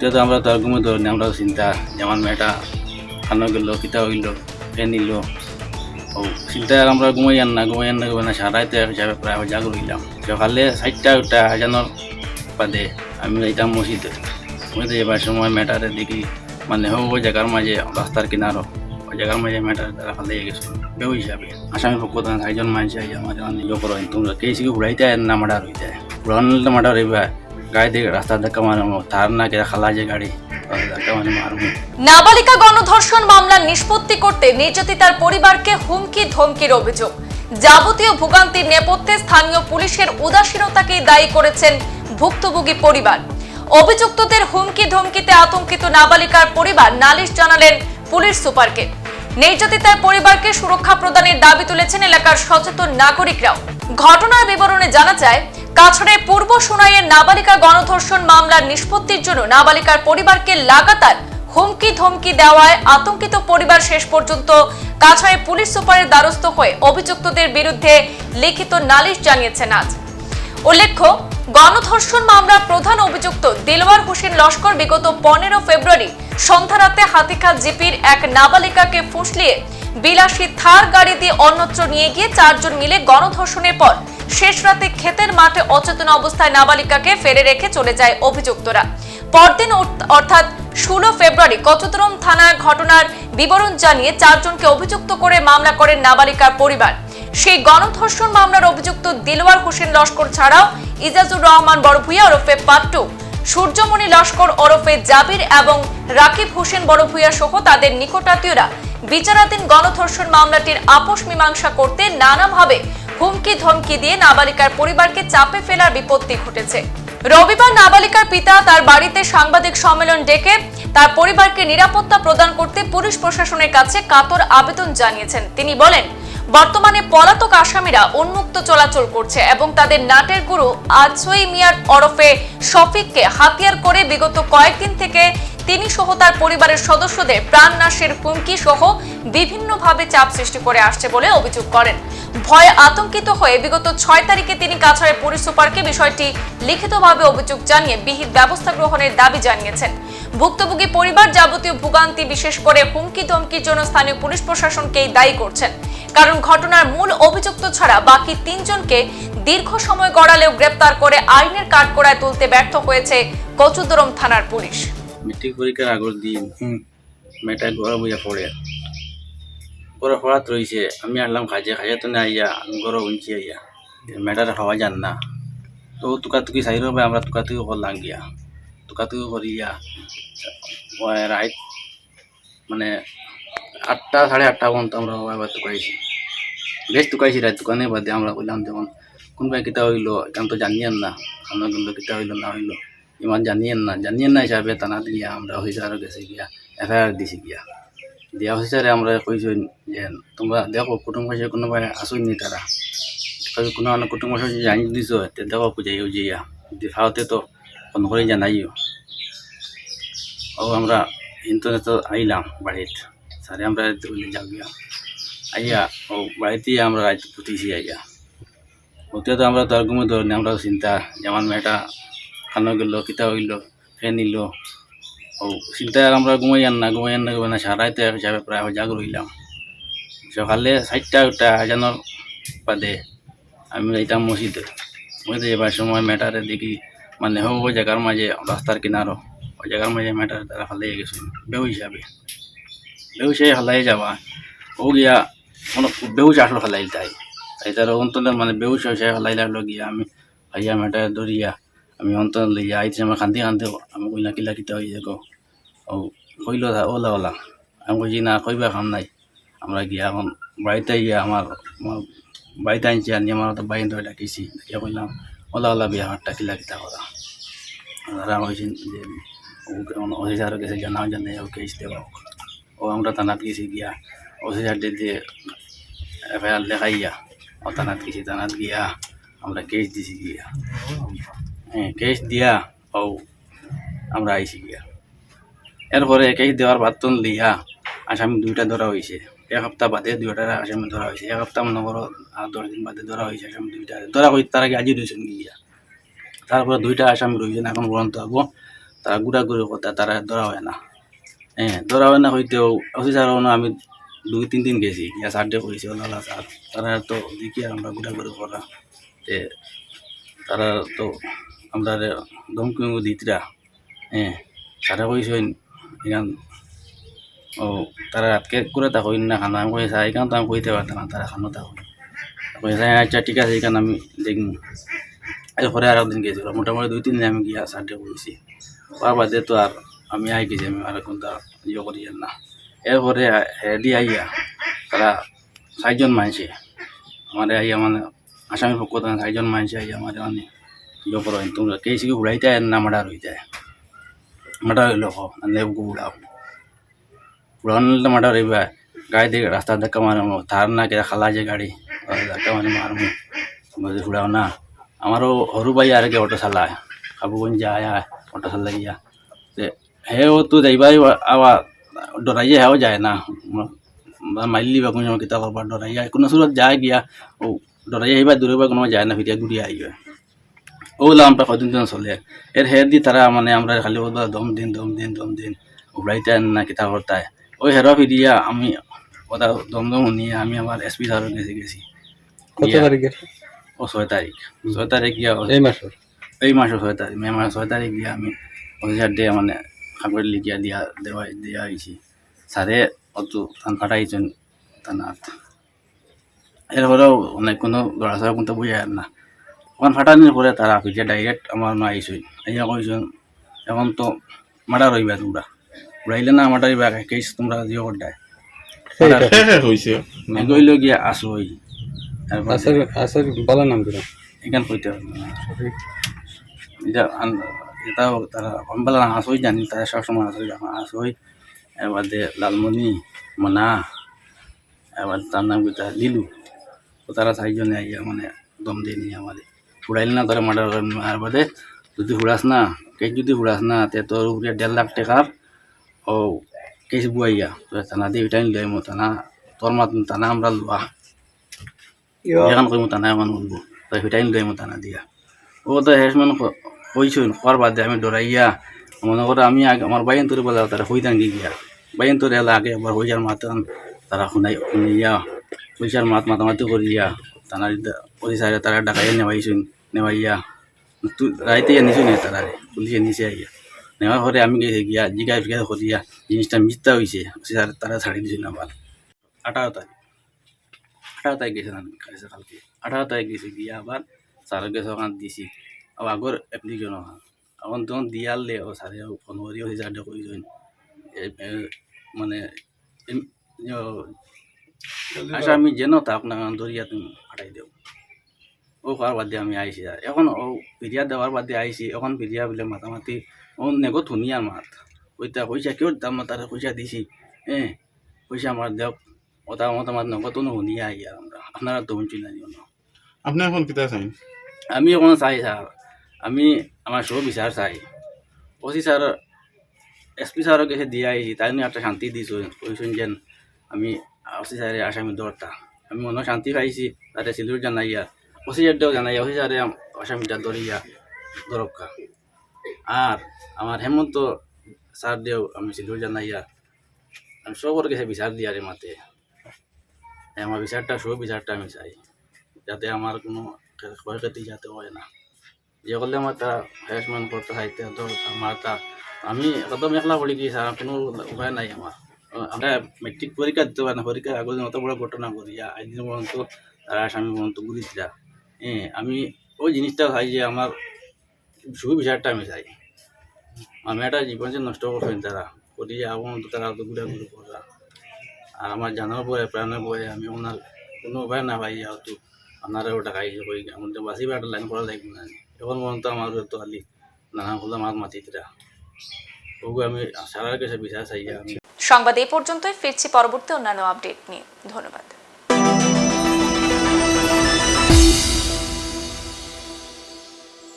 এটা তো আমরা তো আর ঘুমে ধরি না আমরা চিন্তা যেমন মেয়েটা খানো গেল, কিতা হইল ফে নিল? ও চিন্তা আমরা ঘুমাই আন না, ঘুমাই আন না, ঘুমাই না সারাইতে হিসাবে প্রায় জাগর হইলাম। সকালে চারটা উঠটা হাজানোর বাদে আমি যাইতাম মসজিদে। মসজিদে যাবার সময় মেয়েটারে দেখি মানে হোক ওই জায়গার মাঝে, রাস্তার কিনারও, ওই জায়গার মাঝে মেয়েটার তারা ফালে গেছিল বেউ হিসাবে আসামি পক্ষ থেকে চারজন মানুষ আমাদের ইয়ে করো তোমরা কে সিকে উড়াইতে না, মার্ডার হইতে? উড়ানো মার্ডার হইবা নাবালিকা গণধর্ষণ মামলা নিষ্পত্তি করতে নির্যাতিতার পরিবারকে হুমকি ধমকির অভিযোগ। যাবতীয় ভোগান্তির নেপথ্যে স্থানীয় পুলিশের উদাসীনতাকেই দায়ী করেছেন ভুক্তভোগী পরিবার। অভিযুক্তদের হুমকি ধমকিতে আতঙ্কিত নাবালিকার পরিবার নালিশ জানালেন পুলিশ সুপারকে। নির্যাতিতার পরিবারকে সুরক্ষা প্রদানের দাবি তুলেছেন এলাকার সচেতন নাগরিকরাও। ঘটনার বিবরণে জানা যায় কাছড়ের পূর্ব সোনাইয়ের নাবালিকা গণধর্ষণ মামলার নিষ্পত্তির জন্য নাবালিকার পরিবারকে লাগাতার হুমকি ধমকি দেওয়ায় আতঙ্কিত পরিবার শেষ পর্যন্ত কাছড়ের পুলিশ সুপারের দ্বারস্থ হয়ে অভিযুক্তদের বিরুদ্ধে লিখিত নালিশ জানিয়েছেন আজ। উল্লেখ্য, গণধর্ষণ মামলার প্রধান অভিযুক্ত দিলওয়ার হোসেন লস্কর বিগত পনেরো ফেব্রুয়ারি সন্ধ্যা রাতে জিপির এক নাবালিকাকে ফুসলিয়ে বিলাসী থার গাড়ি দিয়ে অন্যত্র নিয়ে গিয়ে চারজন মিলে গণধর্ষণের পর শেষ রাতে ক্ষেতের মাঠে অচেতন অবস্থায় নাবালিকাকে ফেলে রেখে চলে যায় অভিযুক্তরা। পরদিন অর্থাৎ ষোলো ফেব্রুয়ারি কচুতরম থানায় ঘটনার বিবরণ জানিয়ে চারজনকে অভিযুক্ত করে মামলা করেন নাবালিকার পরিবার। সেই গণধর্ষণ মামলার অভিযুক্ত দিলওয়ার হোসেন লস্কর ছাড়াও ইজাজুর রহমান বড়ভুইয়া ওরফে পাট্টু, সূর্যমণি লস্কর ওরফে জাবির এবং রাকিব হোসেন বড়ভুইয়া সহ তাদের নিকটাত্মীয়রা। বিচারাধীন গণধর্ষণ মামলাটির আপোষ মীমাংসা করতে নানাভাবে হুমকি ধমকি দিয়ে নাবালিকার পরিবারকে চাপে ফেলার বিপত্তি ঘটেছে। রবিবার নাবালিকার পিতা তার বাড়িতে সাংবাদিক সম্মেলন ডেকে তার পরিবারকে নিরাপত্তা প্রদান করতে পুলিশ প্রশাসনের কাছে কাতর আবেদন জানিয়েছেন। তিনি বলেন, বর্তমানে পলাতক আসামিরা উন্মুক্ত চলাচল করছে এবং তাদের নাটের গুরু আজসই মিয়ার ওরফে শফিককে হাতিয়ার করে বিগত কয়েকদিন থেকে তিনি সহ তার পরিবারের সদস্যদের প্রাণনাশের হুমকি সহ বিভিন্নভাবে চাপ সৃষ্টি করে আসছে বলে অভিযোগ করেন। ভয়ে আতঙ্কিত হয়ে বিগত ছয় তারিখে তিনি কাছাড়ের পুলিশ সুপারকে বিষয়টি লিখিতভাবে অভিযোগ জানিয়ে বিহিত ব্যবস্থা গ্রহণের দাবি জানিয়েছেন। ভুক্তভোগী পরিবার যাবতীয় ভোগান্তি বিশেষ করে হুমকি ধমকির জন্য স্থানীয় পুলিশ প্রশাসনকেই দায়ী করছেন। কারণ ঘটনার মূল অভিযুক্ত ছাড়া বাকি তিনজনকে দীর্ঘ সময় গড়ালেও গ্রেপ্তার করে আইনের কাঠগড়ায় তুলতে ব্যর্থ হয়েছে কচুদরম থানার পুলিশ। মেট্রিক পরীক্ষার আগর দিন মেয়েটা ঘরে বইয়া পড়ে ঘরে পড়াত রয়েছে আমি আনলাম খাজে খাজে তো না আইয়া। ঘরে উঞ্চি আইয়া। মেয়েটার খাওয়া যান না। তো তুকা তুকি চাই রবে আমরা তুকা তুকি করলাম গিয়া তুকা তুকি করিয়া রাইট মানে আটটা সাড়ে আটটা পর্যন্ত আমরা এবার তুকাইছি বেশ তুকাইছি রাত দোকানে বাদে আমরা বললাম যেমন কোনবাই কিতা হইল এখন তো জানিয়েন না। আমরা কিন্তু কিতা হইল না হইল। ইমান জানিয়েন না জানিয়েন না হিসাবে তানা দিয়া আমরা অফিসারও গেছে গিয়া, এফআইআর দিছি গিয়া। দিয়া অফিসারে আমরা কইছি যে, তোমরা দেখো কুটুম্ব কাছে আসুন নি তারা। কোনো কুটুম্ব কাছে জানি দিছ, তে দেখো বুঝাইও জিয়া দেখাওতে তো ফোন করে জানাইও। ও আমরা ইন্টারনেট আইলাম বাড়িত। সারে আমরা যাও গিয়া। আইয়া ও বাড়িতে আমরা পুতিছি আইয়া। ওতে তো আমরা তো আর ঘুমে ধরি না আমরা চিন্তা যেমন মেয়েটা খানো গেল, কিতা হইল ফে নিল। ও চিন্তা আর আমরা ঘুমাই আন না, ঘুমাই আন না না সারাইতে হিসাবে প্রায় জাগর হইলাম। সকালে চারটা উঠটা হাজানোর বাদে আমি যাইতাম মসজিদে। মসজিদে যাবার সময় মেয়েটারে দেখি মানে হোক ওই জায়গার মাঝে, রাস্তার কিনারও ওই জায়গার মাঝে মেয়েটার তারা ফালাই গেছিল বেউ হিসাবে। বেউ সে ফালাই যাবা। ও গিয়া কোনো বেউস আসলো ফেলাই তাই। তাই তার অন্তলে মানে বেউস হয়েছে ফেলাই লাগল গিয়া আমি ভাইয়া মেটা দরিয়া আমি অন্তর লইয়া আইতে আমার কান্দি কান্দি আমি কইলা কিলা কিতা হয়ে যাব। ও কইল ওলা ওলা আমি কইছি না কইবা খাম নাই। আমরা গিয়া এখন বাড়িতে গিয়া আমার বাড়িতে আনছি আনি আমার তো বাইন ধরে ডাকিছি। গিয়া কইলাম ওলা ওলা বিয়া হাটটা কিলা কিতা করা তারা কইছেন যে অফিসার গেছে জানাও জানে ও কেস দেওয়া ও আমরা থানাত গেছি গিয়া। অফিসার দিয়ে এফআইআর লেখাইয়া ও থানাত গেছি থানাত গিয়া। আমরা কেস দিছি গিয়া। হ্যাঁ কেস দিয়া ও আমরা আইছি গিয়া। এরপরে কেস দেওয়ার বাতন লিহা আসামি দুইটা ধরা হয়েছে এক সপ্তাহ বাদে দুইটা আসামি ধরা হয়েছে এক সপ্তাহ মনে করো আর দশ দিন বাদে ধরা হয়েছে আসামি দুইটা। ধরা হয়েছে তার আগে আজি রয়েছেন গিয়া? তারপরে দুইটা আসামি রয়েছেন এখন পর্যন্ত হব তারা গুড়া গুড়ি কথা, তারা ধরা হয় না। হ্যাঁ ধরা হয় না হইতেও অফিসার আমি দুই, তিন দিন গেছি। গিয়া সারডে করেছি ওলা স্যার তারা তো দেখি আমরা গুড়ি করা। তারা তো আমরা ধমকি দিতরা। হ্যাঁ তারা কইছেন, এখান, ও, তারা রাতকে করে তা কইন না খানা, আমি কই এখান তো আমি কইতে পারতাম না, তারা খানো তা কই আচ্ছা ঠিক আছে এখানে আমি দেখব এরপরে আর একদিন গেছিল, মোটামুটি দুই, তিন দিন আমি গিয়া সারডে করেছি। তার বাদে তো আর আমি আই গেছি, আমি আর কোনটা ইয়ে করি না। এরপরে হেডি আইয়া, তারা চারজন মানছে আমার আইয়া মানে আসামি পক্ষ থেকে চারজন মানছে আইয়া আমার মানে ইয়ে করো তোমরা কে সিকে উড়াইতে না মার্ডার হইতে মার্ডার হইল নেবকু উড়াও উড়ানো মার্ডার হইবা গাড়ি দিয়ে রাস্তা ধাক্কা মারমো তার না কে খালা যে গাড়ি ধাক্কা মারি মারমো বলে উড়াও না আমারও সৰু বাই আৰু কি অটো চালায় কাপোৰগঞ্জ যায় অটো চালাই গিয়া তে সেওতো যাইবাই আৱা ডরাইয়া হেও যায় না মাইলি বা কোনো কিতা করবার ডরাইয়া কোনো সুরত যায় গিয়া ও ডরাইয়া আহিবা দূরে বা কোনো যায় না ফিরিয়া ঘুরিয়া আইবে ওগুলো আমরা কদিন দিন চলে। এর হের দি তারা মানে আমরা খালি বলব দম দিন দম দিন দম দিন। উড়াইতে না কিতা করতায় ওই হেরা ফিরিয়া আমি কথা দম দম শুনিয়ে আমি আমার এসপি স্যারের কাছে গেছি। কত তারিখের ও ছয় তারিখ ছয় তারিখ গিয়া এই মাসের এই মাসের ছয় তারিখ মে মাসের ছয় তারিখ গিয়া আমি অফিসার ডে মানে কাগজ লিখিয়া দিয়া দেওয়া দিয়া হয়েছি স্যারে অত ধান ফাটাইছেন থানাত এরপরেও অনেক কোনো ছোৱালী কিন্তু বুঝাই না। ওখান ফাটানির পরে তারা ফিরিয়া ডাইরেক্ট আমার না আইসই। আইয়া কইছেন এখন তো মার্ডার হইবা তোমরা। উড়াইলে না মার্ডার হইবা কেস তোমরা করডায় হয়েছে গইল গিয়া আসো ওই। আসার আসার নাম এখান কইতে না আন- এটাও তারা অম্বালা আসই জানি তারা সবসময় আসই যখন আসই। এবার দে লালমণি মনা এবার তার নাম কিতা লিলু। তারা চারজনে আইয়া মানে দম দিয়ে নিয়ে আমাদের উড়াইলে না তারা মার্ডার আর বাদে। যদি উড়াস না কেস যদি উড়াস না তে তোর উপরে দেড় লাখ টাকার ও কেস বুয়াইয়া তো থানা দিয়ে ওইটাই লই মো থানা তোর মাত থানা আমরা লোয়া এখন কই মতো নাই এখন বলব তাই সেটাই লই মতো না দিয়া। ও তো হেসমান কইছুন খোয়ার বাদে আমি ডরাইয়া মনে করে আমি আগে আমার বাইন তোরে বলে তারা হইতাম গিয়া। বাইন তোরে এলা আগে একবার হইয়ার মাতান তারা শুনাই শুনিয়া পয়সার মাত মাতামাতি করিয়া তারা পয়সা তারা ডাকাইয়া নেওয়াইছুন নেওয়াইয়া তুই রাইতে আনিছুন তারা পুলিশে নিচে আইয়া নেওয়ার পরে আমি গিয়া জিগাই ফিগাই করিয়া জিনিসটা মিথ্যা হয়েছে তারা ছাড়ি দিছিল আবার আঠারো তারিখ আঠারো তারিখ গেছে আমি কাছে কালকে আঠারো তারিখ গেছে গিয়ে আবার স্যারের কাছে ওখান দিছি আর আগর অ্যাপ্লিকেশন ওখান এখন তখন দিয়ালে ও স্যারে ফোন করি অফিসারটা কইছেন মানে আচ্ছা আমি যেন তা আপনার দরিয়া তুমি ফাটাই দেও ও খাওয়ার বাদে আমি আইছি আর এখন ও পিরিয়া দেওয়ার বাদে আইছি এখন পিরিয়া বলে মাতামাতি ও নেগো ধুনিয়া মাত। ওইটা পয়সা কেউ দাম তারা পয়সা দিছি? হ্যাঁ পয়সা আমার দেও ওটা মতামত নগদ শুনিয়া আই আর আমরা। আপনারা তো শুনছি না আপনি এখন কিতা চাইন? আমি এখন চাই স্যার আমি আমার সব বিচার চাই। ওসি স্যার এসপি স্যারের কাছে দিয়ে আইছি তাই নিয়ে একটা শান্তি দিছো কইছেন যেন আমি ওসি স্যারের আসামি দরতা আমি মনে শান্তি পাইছি তাতে সিলুর জানাইয়া ওসি ওসি স্যারে আম- আসামিটা ধরিয়া দরকা আর আমার হেমন্ত স্যার দেও আমি সিলুর জানাইয়া আমি সবর কাছে বিচার দিয়ারে মাতে আমার বিচারটা সব বিচারটা আমি চাই যাতে আমার কোনো ক্ষয়ক্ষতি যাতে হয় না যে করলে আমার তা হ্যারাসমেন্ট করতে চাইতে আমার তা আমি একদম একলা পড়ে গিয়েছি আর কোনো উপায় নাই আমার আমরা মেট্রিক পরীক্ষা দিতে পারি না পরীক্ষার আগে অত বড় ঘটনা করি একদিন পর্যন্ত আসামি পর্যন্ত ঘুরি দিলা হ্যাঁ আমি ওই জিনিসটা চাই যে আমার শুভ বিচারটা আমি চাই। আমি একটা জীবন যে নষ্ট করছেন তারা করি তো তারা তো ঘুরে ঘুরে করা আর আমার জানার পরে প্রাণের পরে আমি ওনার কোনো উপায় না পাই যেহেতু আপনারা ওটা খাই কই আমাদের বাসি একটা লাইন করা লাগবে না। এখন পর্যন্ত আমার তো আলি নানা হলো মাছ মাতিতরা ওগু আমি সারার কাছে বিচার চাই আমি সংবাদ এই পর্যন্তই, ফিরছি পরবর্তী অন্যান্য আপডেট নিয়ে। ধন্যবাদ।